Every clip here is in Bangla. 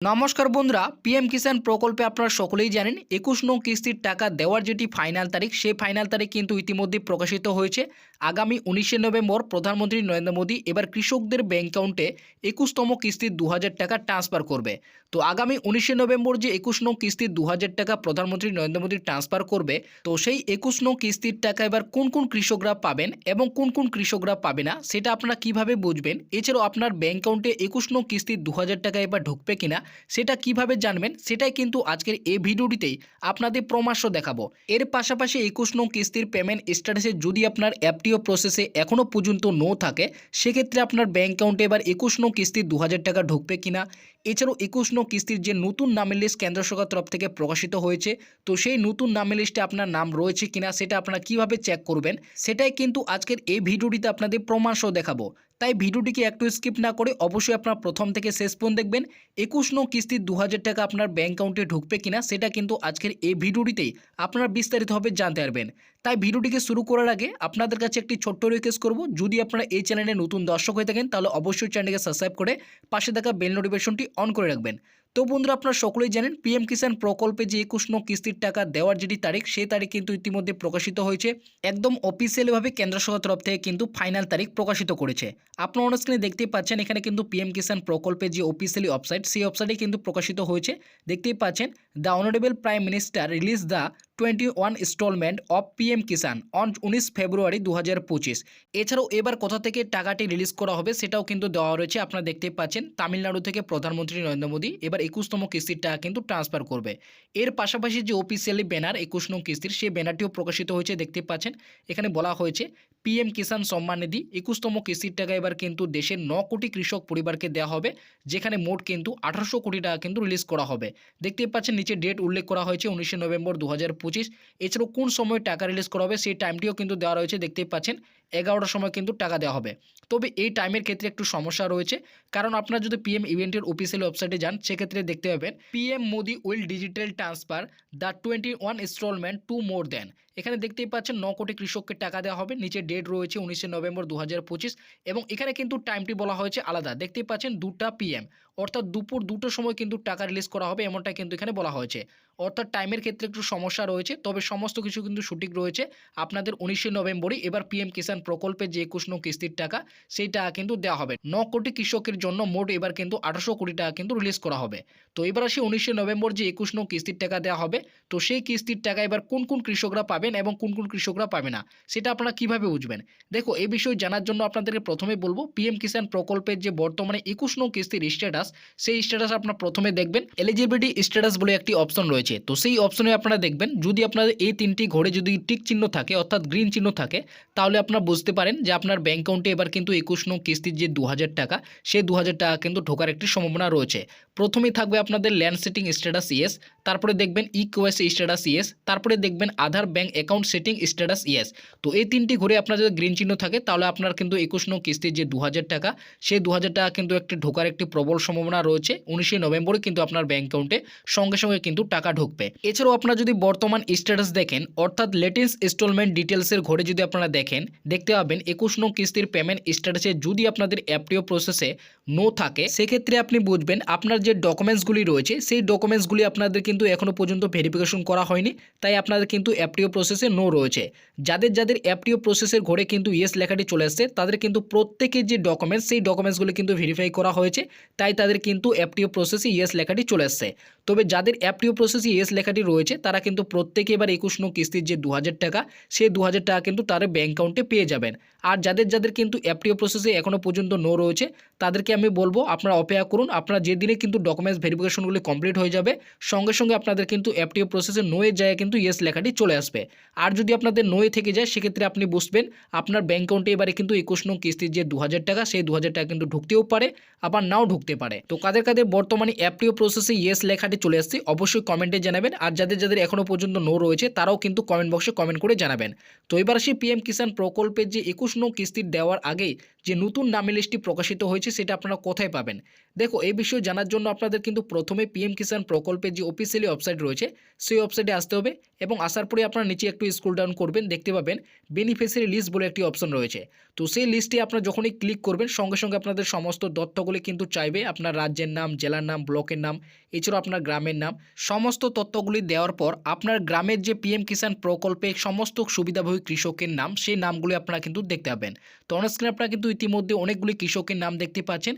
নমস্কার বন্ধুরা পিএম কিষাণ প্রকল্পে আপনারা সকলেই জানেন, একুশ নং কিস্তির টাকা দেওয়ার যেটি ফাইনাল তারিখ, সেই ফাইনাল তারিখ কিন্তু ইতিমধ্যে প্রকাশিত হয়েছে। আগামী উনিশে নভেম্বর প্রধানমন্ত্রী নরেন্দ্র মোদী এবার কৃষকদের ব্যাংক অ্যাকাউন্টে একুশতম কিস্তির দু হাজার টাকা ট্রান্সফার করবে। তো আগামী উনিশে নভেম্বর যে একুশ নং কিস্তির দু হাজার টাকা প্রধানমন্ত্রী নরেন্দ্র মোদী ট্রান্সফার করবে, তো সেই একুশ নং কিস্তির টাকা এবার কোন কোন কৃষকরা পাবেন এবং কোন কোন কৃষকরা পাবে না, সেটা আপনারা কীভাবে বুঝবেন? এছাড়াও আপনার ব্যাংক অ্যাকাউন্টে একুশ নং কিস্তির দু হাজার টাকা এবার ঢুকবে কিনা সেটা কীভাবে জানবেন সেটাই কিন্তু আজকের এই ভিডিওটিতেই আপনাদের প্রমাশ্য দেখাবো। এর পাশাপাশি একুশ নং কিস্তির পেমেন্ট স্ট্যাটাসে যদি আপনার অ্যাপটিও প্রসেসে এখনও পর্যন্ত নো থাকে, সেক্ষেত্রে আপনার ব্যাংক অ্যাকাউন্টে এবার একুশ নং কিস্তির দু হাজার টাকা ঢুকবে কিনা। এছাড়াও একুশ নং কিস্তির যে নতুন নামের লিস্ট কেন্দ্র সরকার তরফ থেকে প্রকাশিত হয়েছে, তো সেই নতুন নামের লিস্টে আপনার নাম রয়েছে কিনা সেটা আপনারা কীভাবে চেক করবেন, সেটাই কিন্তু আজকের এই ভিডিওটিতে আপনাদের প্রমাণসহ দেখাবো। তাই ভিডিওটিকে একটু স্কিপ না করে অবশ্যই আপনার প্রথম থেকে শেষ পর্যন্ত দেখবেন। একুশ নং কিস্তির দু হাজার টাকা আপনার ব্যাঙ্ক অ্যাকাউন্টে ঢুকবে কিনা, সেটা কিন্তু আজকের এই ভিডিওটিতেই আপনারা বিস্তারিতভাবে জানতে পারবেন। তাই ভিডিওটিকে শুরু করার আগে আপনাদের কাছে একটি ছোট্ট রিকোয়েস্ট করব। যদি আপনারা এই চ্যানেলে নতুন দর্শক হয়ে থাকেন, তাহলে অবশ্যই চ্যানেলকে সাবস্ক্রাইব করে পাশে থাকা বেল নোটিফিকেশনটি অন করে রাখবেন। তো বন্ধুরা আপনারা সকলেই জানেন পিএম কিষাণ প্রকল্পে যে একুশ নং কিস্তির টাকা দেওয়ার যেটি তারিখ সেই তারিখ কিন্তু ইতিমধ্যে প্রকাশিত হয়েছে। একদম অফিসিয়ালিভাবে কেন্দ্র সরকার তরফ থেকে কিন্তু ফাইনাল তারিখ প্রকাশিত করেছে। আপনারা অন স্ক্রিনে দেখতেই পাচ্ছেন, এখানে কিন্তু পিএম কিষাণ প্রকল্পে যে অফিসিয়ালি ওয়েবসাইট সেই ওয়েবসাইটে কিন্তু প্রকাশিত হয়েছে। দেখতেই পাচ্ছেন the honourable prime minister release the twenty one instalment of PM Kisan on উনিশ ফেব্রুয়ারি দু হাজার পঁচিশ। এছাড়াও এবার কোথা থেকে টাকাটি রিলিজ করা হবে সেটাও কিন্তু দেওয়া রয়েছে, আপনারা দেখতে পাচ্ছেন। তামিলনাড়ু থেকে প্রধানমন্ত্রী নরেন্দ্র মোদী এবার একুশতম কিস্তির টাকা কিন্তু ট্রান্সফার করবে। এর পাশাপাশি যে অফিসিয়ালি ব্যানার একুশ নং কিস্তির, সেই ব্যানারটিও প্রকাশিত হয়েছে দেখতে পাচ্ছেন। এখানে বলা হয়েছে পিএম কিষাণ সম্মান নিধি, একুশতম কিস্তির টাকা এবার কিন্তু দেশের ন কোটি কৃষক পরিবারকে দেওয়া হবে, যেখানে মোট কিন্তু আঠারোশো কোটি টাকা কিন্তু রিলিজ করা হবে। দেখতে পাচ্ছেন, নিচে ডেট উল্লেখ করা হয়েছে উনিশে নভেম্বর দু হাজার পঁচিশ। এছাড়াও কোন সময় টাকা রিলিজ করা হবে সেই টাইমটিও কিন্তু দেওয়া রয়েছে দেখতে পাচ্ছেন। এগারোটার সময় কিন্তু টাকা দেওয়া হবে। তবে এই টাইমের ক্ষেত্রে একটু সমস্যা রয়েছে। কারণ আপনারা যদি পিএম ইভেন্টের অফিসিয়াল ওয়েবসাইটে যান, সেক্ষেত্রে দেখতে পাবেন PM Modi will digital transfer the twenty one instalment tomorrow then এখানে দেখতেই পাচ্ছেন, ন কোটি কৃষককে টাকা দেওয়া হবে, নিচে ডেট রয়েছে উনিশে নভেম্বর দু হাজার পঁচিশ। এবং এখানে কিন্তু টাইমটি বলা হয়েছে আলাদা। দেখতেই পাচ্ছেন, দুটা পিএম অর্থাৎ দুপুর দুটোর সময় কিন্তু টাকা রিলিজ করা হবে, এমনটা কিন্তু এখানে বলা হয়েছে। অর্থাৎ টাইমের ক্ষেত্রে একটু সমস্যা রয়েছে, তবে সমস্ত কিছু কিন্তু সঠিক রয়েছে। আপনাদের উনিশে নভেম্বরই এবার পিএম কিষাণ প্রকল্পে যে একুশ কিস্তির টাকা সেই টাকা কিন্তু দেওয়া হবে। ন কোটি কৃষকের জন্য মোট এবার কিন্তু আঠারোশো কোটি টাকা কিন্তু রিলিজ করা হবে। তো এবার আসি উনিশে নভেম্বর যে একুশ নং কিস্তির টাকা দেওয়া হবে, তো সেই কিস্তির টাকা এবার কোন কোন কৃষকরা পাবেন এবং কোন কোন কৃষকরা পাবে না, সেটা আপনারা কীভাবে বুঝবেন? দেখো এই বিষয়ে জানার জন্য আপনাদেরকে প্রথমে বলব পিএম কিষাণ প্রকল্পের যে বর্তমানে একুশ নং কিস্তির স্ট্যাটাস সেই স্ট্যাটাস আপনারা প্রথমে দেখবেন। এলিজিবিলিটি স্ট্যাটাস বলে একটি অপশন রয়েছে। তো সেই অপশনে আপনারা দেখবেন, যদি আপনার এই তিনটি ঘরে যদি টিক চিহ্ন থাকে, অর্থাৎ গ্রিন চিহ্ন থাকে, তাহলে আপনারা বুঝতে পারেন যে আপনার ব্যাঙ্ক অ্যাকাউন্টে এবার কিন্তু একুশ নং কিস্তির যে দু হাজার টাকা, সেই দু হাজার টাকা কিন্তু ঢোকার একটি সম্ভাবনা রয়েছে। প্রথমেই থাকবে আপনাদের ল্যান্ড সেটিং স্ট্যাটাস ইয়েস তারপরে দেখবেন ই কোয়েস স্ট্যাটাস ইয়েস তারপরে দেখবেন Aadhaar bank account setting status yes তো এই তিনটি ঘরে আপনার যদি গ্রিন চিহ্ন থাকে, তাহলে আপনার কিন্তু একুশ নং কিস্তির যে দু হাজার টাকা, সেই দু হাজার টাকা কিন্তু একটি ঢোকার একটি প্রবল সম্ভাবনা রয়েছে। উনিশে নভেম্বরে কিন্তু আপনার ব্যাঙ্ক অ্যাকাউন্টে সঙ্গে সঙ্গে কিন্তু টাকা ঢুকবে। এছাড়াও আপনারা যদি বর্তমান স্ট্যাটাস দেখেন, অর্থাৎ লেটেস্ট ইনস্টলমেন্ট ডিটেলসের ঘরে যদি আপনারা দেখেন, দেখতে পাবেন একুশ নং কিস্তির পেমেন্ট স্ট্যাটাসে যদি আপনাদের অ্যাপটিও প্রসেসে নো থাকে, সেক্ষেত্রে আপনি বুঝবেন আপনার যে ডকুমেন্টসগুলি রয়েছে, সেই ডকুমেন্টসগুলি আপনাদের কিন্তু এখনও পর্যন্ত ভেরিফিকেশন করা হয়নি, তাই আপনাদের কিন্তু অ্যাপটিও প্রসেসে নো রয়েছে। যাদের যাদের অ্যাপটিও প্রসেসের ঘরে কিন্তু ইয়েস লেখাটি চলে আসছে তাদের কিন্তু প্রত্যেকের যে ডকুমেন্টস সেই ডকুমেন্টসগুলি কিন্তু ভেরিফাই করা হয়েছে, তাই তাদের কিন্তু অ্যাপটিও প্রসেসে ইয়েস লেখাটি চলে আসছে তবে যাদের অ্যাপটিও প্রসেসে এস লেখাটি রয়েছে, তারা কিন্তু প্রত্যেকে এবার একুশ নং কিস্তির যে দু হাজার টাকা সেই দু হাজার টাকা কিন্তু তারা ব্যাঙ্ক অ্যাকাউন্টে পেয়ে যাবেন। আর যাদের যাদের কিন্তু অ্যাপটিও প্রসেসে এখনও পর্যন্ত নো রয়েছে, তাদেরকে আমি বলব আপনারা অপেক্ষা করুন, আপনারা যেদিনে কিন্তু ডকুমেন্টস ভেরিফিকেশনগুলি কমপ্লিট হয়ে যাবে, সঙ্গে সঙ্গে আপনাদের কিন্তু অ্যাপটিও প্রসেসে নোয়ের জায়গায় কিন্তু ইয়েস লেখাটি চলে আসবে। আর যদি আপনাদের নোয়ে থেকে যায়, সেক্ষেত্রে আপনি বুঝবেন, আপনার ব্যাঙ্ক অ্যাকাউন্টে এবারে কিন্তু একুশ নং কিস্তির যে দু হাজার টাকা, সেই দু হাজার টাকা কিন্তু ঢুকতেও পারে, আবার নাও ঢুকতে পারে। তো কাদের কাদের বর্তমানে অ্যাপটিও প্রসেসে ইয়েস লেখাটি চলে আসছি, অবশ্যই কমেন্টে জানাবেন। আর যাদের যাদের এখনও পর্যন্ত নো রয়েছে, তারাও কিন্তু কমেন্ট বক্সে কমেন্ট করে জানাবেন। তো এবার সেই পিএম কিষাণ প্রকল্পের যে একুশ নো কিস্তির দেওয়ার আগে যে নতুন নামের লিস্টটি প্রকাশিত হয়েছে, সেটা আপনারা কোথায় পাবেন? দেখো এই বিষয়ে জানার জন্য আপনাদের কিন্তু প্রথমে পিএম কিষাণ প্রকল্পের যে অফিসিয়ালি ওয়েবসাইট রয়েছে, সেই ওয়েবসাইটে আসতে হবে এবং আসার পরে আপনারা নিচে একটু স্ক্রল ডাউন করবেন, দেখতে পাবেন বেনিফিশিয়ারি লিস্ট বলে একটি অপশন রয়েছে। তো সেই লিস্টটি আপনারা যখনই ক্লিক করবেন, সঙ্গে সঙ্গে আপনাদের সমস্ত তথ্যগুলি কিন্তু চাইবে, আপনার রাজ্যের নাম, জেলার নাম, ব্লকের নাম, এছাড়াও আপনার গ্রামের নাম। সমস্ত তথ্যগুলি দেওয়ার পর আপনার গ্রামের যে পিএম কিষাণ প্রকল্পে সমস্ত সুবিধাভোগী কৃষকের নাম, সেই নামগুলি আপনারা কিন্তু দেখতে পাবেন। তো অনস্ক্রিনে আপনারা কিন্তু ইতিমধ্যে অনেকগুলি কৃষকের নাম দেখতে পাচ্ছেন।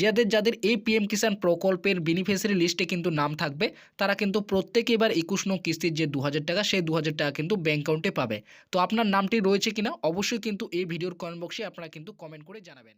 যাদের যাদের এই পিএম কিষাণ প্রকল্পের বেনিফিশিয়ারি লিস্টে কিন্তু নাম থাকবে। তারা কিন্তু প্রত্যেকে এবার একুশ নং কিস্তির যে দু হাজার টাকা, সেই দু হাজার টাকা কিন্তু ব্যাঙ্ক অ্যাকাউন্টে পাবে। তো আপনার নামটি রয়েছে কিনা, অবশ্যই কিন্তু এই ভিডিওর কমেন্ট বক্সে আপনারা কিন্তু কমেন্ট করে জানাবেন।